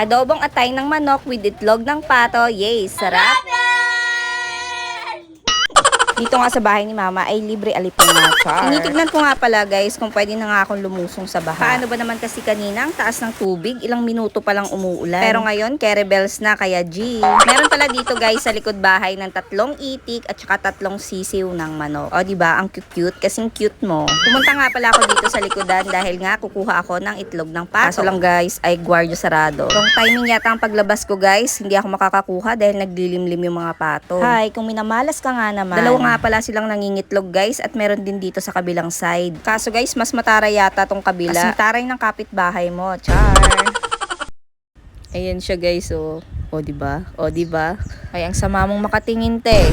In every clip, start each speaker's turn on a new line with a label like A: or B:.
A: Adobong atay ng manok with itlog ng pato. Yay! Sarap! Dito nga sa bahay ni Mama ay libre alipin na char. Tinitignan ko nga pala guys kung pwede na nga akong lumusong sa baha. Paano ba naman kasi kanina ang taas ng tubig, ilang minuto pa lang umuulan. Pero ngayon, kerebels na kaya G. Meron pala dito guys sa likod bahay ng tatlong itik at saka tatlong sisiw ng manok. O di ba ang cute-cute kasing cute mo. Pumunta nga pala ako dito sa likodan dahil nga kukuha ako ng itlog ng pato. Kaso lang guys ay gwardiyo sarado. Wrong timing yata ang paglabas ko guys, hindi ako makakakuha dahil naglilimlim yung mga pato. Hi, kung minamalas ka nga naman. Dalawa nga pala silang nangingitlog guys at meron din dito sa kabilang side. Kaso guys, mas mataray yata tong kabila. Kasing taray ng kapitbahay mo. Char. Ayan siya guys, oh. O, di ba? O, di ba? Ay, ang sama mong makatingin, te.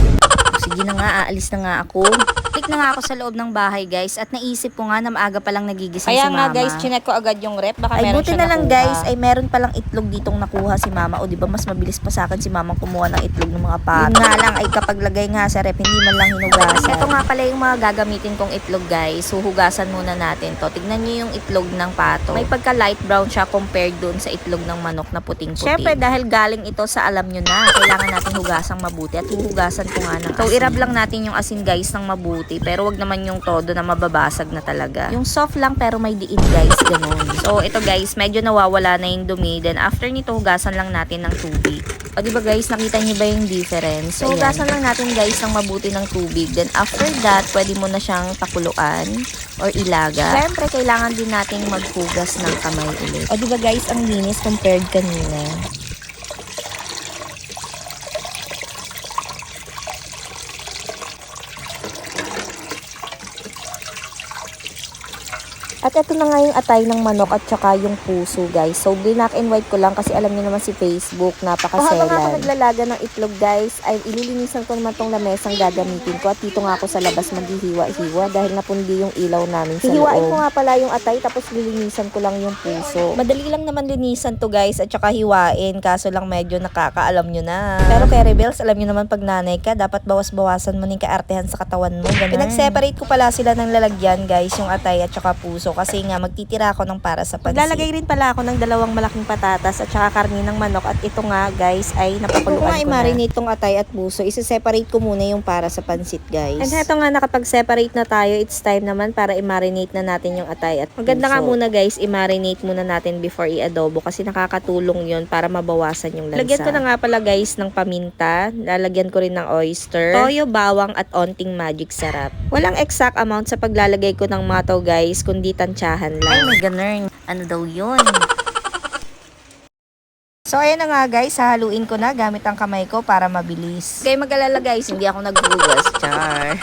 A: Sige na nga, aalis na nga ako. Na nga ako sa loob ng bahay, guys. At naisip ko nga na maaga palang nagigising
B: Kaya
A: si
B: nga,
A: mama.
B: guys,
A: chinek ko agad yung rep. Baka
B: Ay,
A: meron
B: buti na lang
A: nakuha.
B: guys, ay meron palang itlog ditong nakuha si mama. O di ba mas mabilis pa sa akin si mama kumuha ng itlog ng mga pato. Yun nga lang ay kapag lagay nga sa rep, hindi man lang hinugasan.
A: Ito nga pala yung mga gagamitin kong itlog guys. Huhugasan muna natin to. Tignan nyo yung itlog ng pato. May pagka light brown siya compared dun sa itlog ng manok na puting-puti.
B: Syempre, dahil galing ito sa alam nyo na, kailangan natin hugasang mabuti at huhugasan ko nga ng
A: So,
B: asin.
A: irab lang natin yung asin guys ng mabuti. Pero wag naman yung todo na mababasag na talaga.
B: Yung soft lang pero may diin guys, ganun.
A: So, ito guys, medyo nawawala na yung dumi. Then, after nito, hugasan lang natin ng tubig. O, di ba guys, nakita niyo ba yung difference?
B: So, hugasan lang natin guys ng mabuti ng tubig. Then, after that, pwede mo na siyang pakuluan or ilaga. Siyempre, kailangan din nating maghugas ng kamay ulit. O, di ba guys, ang linis compared kanina. At ito na nga yung atay ng manok at saka yung puso guys. So black and white ko lang kasi alam niyo naman si Facebook
A: Oh,
B: napakaselan.
C: habang ako naglalaga ng itlog guys, ay ililinisan ko naman tong lamesang gagamitin ko at dito nga ako sa labas maghihiwa-hiwa dahil napundi yung ilaw namin sa
B: Hihiwain
C: loob.
B: ko
C: nga pala yung atay tapos lilinisan ko lang yung puso.
B: Madali lang naman linisan to guys at saka hiwain kaso lang medyo nakakaalam nyo na.
C: Pero kay Rebels, alam niyo naman pag nanay ka, dapat bawas-bawasan mo ng kaartehan sa katawan mo. Ganun.
B: Pinag-separate ko pala sila ng lalagyan guys, yung atay at saka puso kasi nga magtitira ako ng para sa pansit.
C: Maglalagay rin pala ako ng dalawang malaking patatas at saka karni ng manok at ito nga guys ay
B: Kung
C: napapuluan
B: nga
C: ko na.
B: i-marinate tong atay at puso, isi-separate ko muna yung para sa pansit guys.
C: And heto nga nakapag-separate na tayo, it's time naman para i-marinate na natin yung atay at
B: Maganda nga
C: puso.
B: muna guys, i-marinate muna natin before i-adobo kasi nakakatulong yon para mabawasan yung lansa.
C: Lagyan ko na
B: nga pala guys ng paminta, lalagyan ko rin ng oyster, toyo, bawang at onting magic sarap. Walang exact amount sa paglalagay ko ng mga to guys, kundi tansyahan lang.
A: Ay, may ganun. Ano daw yun?
B: So ayan na nga guys, hahaluin ko na gamit ang kamay ko para mabilis.
A: Kaya mag-alala guys, hindi ako naghugas. Char.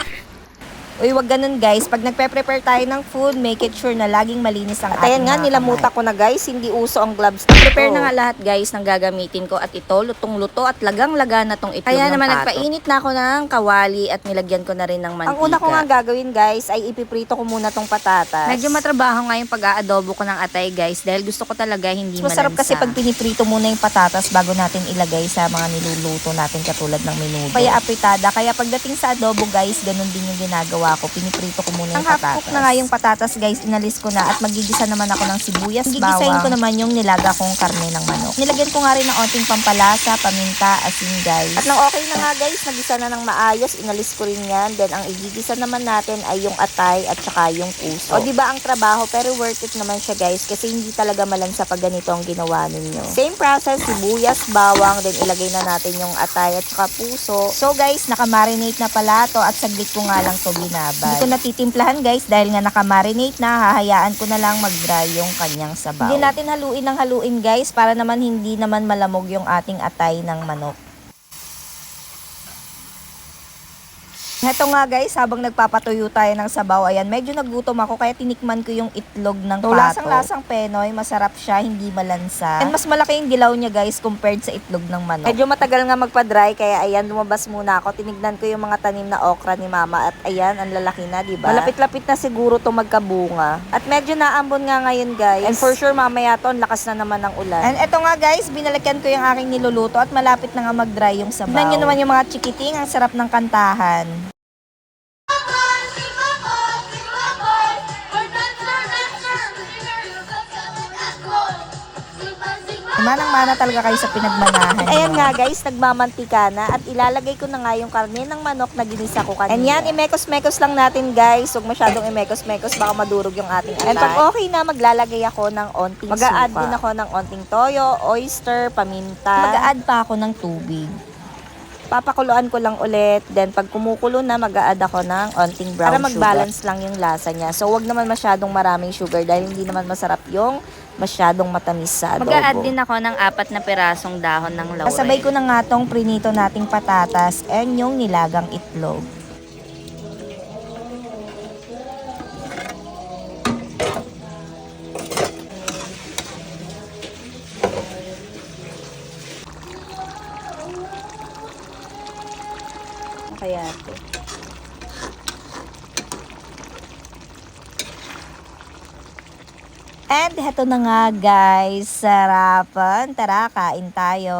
B: Uy, wag ganun guys. Pag nagpe-prepare tayo ng food, make it sure na laging malinis ang
C: At
B: ating
C: ayan nga, nilamuta ko na guys, hindi uso ang gloves.
A: Prepare na nga lahat guys ng gagamitin ko at ito, lutong-luto at lagang-laga na tong itlog
B: Kaya
A: ng
B: naman
A: pato.
B: nagpainit na ako ng kawali at nilagyan ko na rin ng mantika.
C: Ang una ko nga gagawin guys ay ipiprito ko muna tong patatas.
A: Medyo matrabaho nga yung pag-aadobo ko ng atay guys dahil gusto ko talaga hindi
B: Mas masarap
A: malansa.
B: kasi pag piniprito muna yung patatas bago natin ilagay sa mga niluluto natin katulad ng menudo. Kaya apritada. Kaya pagdating sa adobo guys, ganun din yung ginagawa ko. Piniprito ko muna
C: Ang
B: yung
C: half
B: patatas.
C: cook
B: na nga yung patatas guys, inalis ko na at magigisa naman ako ng sibuyas,
C: Gigisahin
B: bawang. ko naman yung nilaga kong karne ng manok. Nilagyan ko nga rin ng onting pampalasa, paminta, asin guys.
C: At nang okay na nga guys, nagisa na ng maayos, inalis ko rin yan. Then ang igigisa naman natin ay yung atay at saka yung puso. O di ba ang trabaho pero worth it naman siya guys kasi hindi talaga malansa pag ganito ang ginawa ninyo. Same process, sibuyas, bawang, then ilagay na natin yung atay at saka puso.
B: So guys, nakamarinate na pala to at saglit ko nga lang to binabad. Hindi ko natitimplahan guys dahil nga nakamarinate na, hahayaan ko na lang mag-dry yung kanyang sabaw. Hindi natin haluin ng haluin guys para naman hindi naman malamog yung ating atay ng manok. Heto nga guys, habang nagpapatuyo tayo ng sabaw, ayan, medyo nagutom ako kaya tinikman ko yung itlog ng
C: So,
B: pato.
C: lasang-lasang
B: penoy, masarap siya, hindi malansa. And mas malaki yung dilaw niya guys compared sa itlog ng manok.
C: Medyo matagal nga magpa-dry kaya ayan lumabas muna ako. Tinignan ko yung mga tanim na okra ni mama at ayan ang lalaki na, 'di ba? Malapit-lapit na siguro 'to magkabunga. At medyo naambon nga ngayon, guys. And for sure mamaya 'to, ang lakas na naman ng ulan.
B: And eto nga guys, binalikan ko yung aking niluluto at malapit na nga mag-dry yung sabaw. Tignan nyo naman yung mga chikiting, ang sarap ng kantahan.
A: Manang-mana talaga kayo sa pinagmanahan
B: Ayan nga guys, nagmamantika na at ilalagay ko na nga yung karne ng manok na ginisa ko kanina.
A: And yan,
B: imekos-mekos lang natin guys. Huwag masyadong imekos-mekos, baka madurog yung ating atay. And pag okay na, maglalagay ako ng onting Mag-a-add din ako ng onting toyo, oyster, paminta.
A: Mag-a-add pa ako ng tubig.
B: Papakuluan ko lang ulit. Then pag kumukulo na, mag-a-add ako ng onting brown
A: Para
B: sugar. mag-balance lang yung lasa niya. So wag naman masyadong maraming sugar dahil hindi naman masarap yung masyadong matamis sa adobo.
D: Mag-a-add din ako ng apat na pirasong dahon ng laurel.
A: Kasabay ko na nga tong prinito nating patatas and yung nilagang itlog.
D: Kaya ito.
A: And heto na nga guys, sarapan. Tara, kain tayo.